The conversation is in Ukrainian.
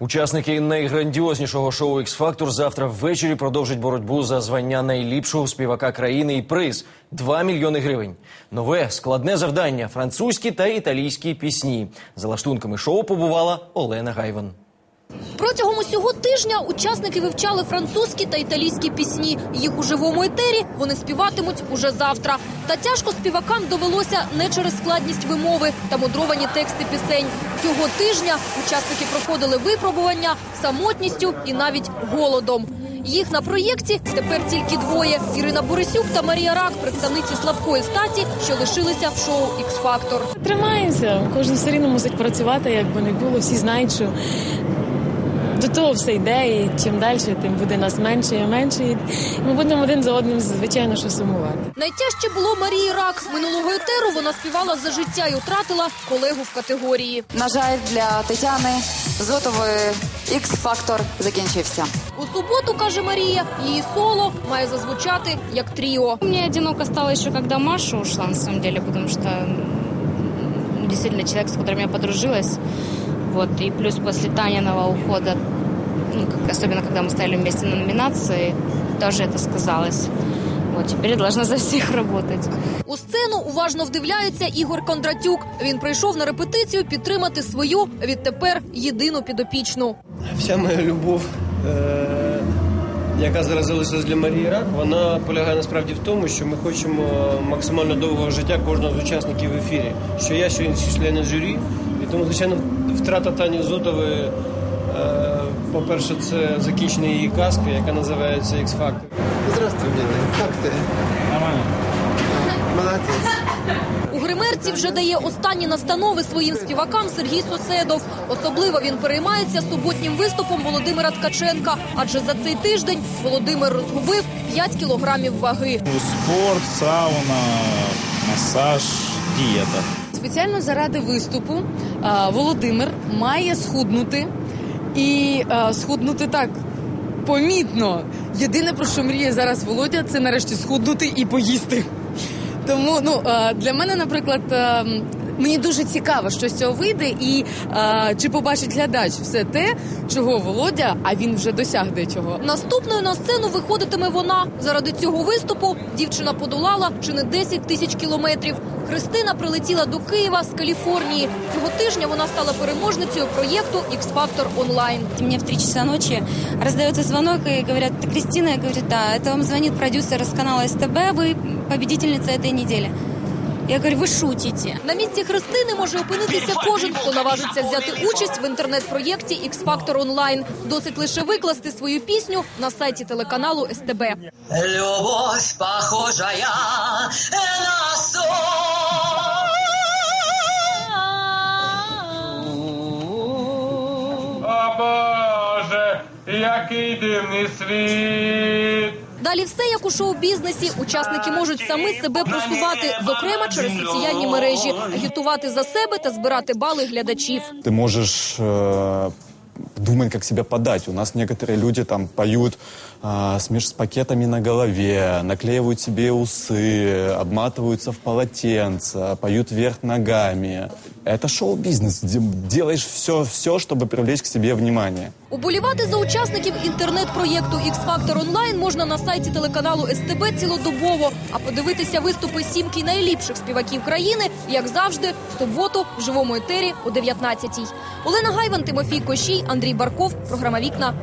Учасники найграндіознішого шоу «Ікс Фактор» завтра ввечері продовжать боротьбу за звання найліпшого співака країни і приз 2 мільйони гривень. Нове складне завдання французькі та італійські пісні. За лаштунками шоу побувала Олена Гайван. Протягом усього тижня учасники вивчали французькі та італійські пісні. Їх у живому етері вони співатимуть уже завтра. Та тяжко співакам довелося не через складність вимови та мудровані тексти пісень. Цього тижня учасники проходили випробування самотністю і навіть голодом. Їх на проєкті тепер тільки двоє: Ірина Борисюк та Марія Рак, представниці слабкої статі, що лишилися в шоу «Ікс Фактор». Тримаємося. Кожен все рівно мусить працювати, як би не було. Всі знають, що до того все йде, і чим далі, тим буде нас менше і менше. І ми будемо один за одним, звичайно, що сумувати. Найтяжче було Марії Рак. Минулого етеру вона співала за життя і втратила колегу в категорії. На жаль, для Тетяни Зотової X-фактор закінчився. У суботу, каже Марія, її соло має зазвучати як тріо. Мне одиноко стало еще, когда Маша ушла, на самом деле, потому что м, действительно человек, с которым я подружилась. Вот, и плюс после Таниного ухода, ну, как- особенно когда мы стояли вместе на номинации, тоже это сказалось. Вот, теперь я должна за всех работать. У сцену уважно вдивляється Ігор Кондратюк. Він прийшов на репетицію підтримати свою відтепер єдину підопічну. Вся моя любов, е- яка зараз залишилась для Марії Рак, вона полягає насправді в тому, що ми хочемо максимально довгого життя кожного з учасників в ефірі. Що я, що інші члени журі. І тому, звичайно, втрата Тані Зотової, е- по-перше, це закінчення її казки, яка називається X-Factor. Здравствуй, милый. Как ты? Нормально. Молодец. У гримерці вже дає останні настанови своїм співакам Сергій Соседов. Особливо він переймається суботнім виступом Володимира Ткаченка, адже за цей тиждень Володимир розгубив 5 кілограмів ваги. Спорт, сауна, массаж, диета. Спеціально заради виступу Володимир має схуднути і схуднути так помітно. Єдине про що мріє зараз Володя, це нарешті схуднути і поїсти. Тому ну для мене, наприклад, а, м, мені дуже цікаво, що з цього вийде, і а, чи побачить глядач все те, чого Володя, а він вже досяг чого. Наступною на сцену виходитиме вона. Заради цього виступу дівчина подолала чи не 10 тисяч кілометрів. Христина прилетіла до Києва з Каліфорнії. Цього тижня вона стала переможницею проєкту «Ікс-фактор онлайн». Мне в 3 часа ночи раздается звонок и говорят, «Это Кристина, я говорю, да, это вам звонит продюсер с канала СТБ, вы победительница этой недели. Я говорю, ви шутите. На місці Христини може опинитися кожен, хто наважиться взяти участь в інтернет-проєкті «Ікс-фактор онлайн». Досить лише викласти свою пісню на сайті телеканалу СТБ. Любовь, похожая на сон. який дивний світ. Далі все як у шоу-бізнесі. Учасники можуть самі себе просувати, зокрема через соціальні мережі, агітувати за себе та збирати бали глядачів. Ты можешь э, думать, как себя подать. У нас некоторые люди там поют э, с меж-пакетами на голове, наклеивают себе усы, обматываются в полотенце, поют вверх ногами. Это шоу-бизнес. Де- Делаешь все, все, чтобы привлечь к себе внимание. Уболівати за учасників інтернет-проєкту «Ікс-фактор онлайн» можна на сайті телеканалу СТБ цілодобово. А подивитися виступи сімки найліпших співаків країни, як завжди, в суботу в живому етері о 19-й. Олена Гайван, Тимофій Кощій, Андрій Барков. Програма «Вікна».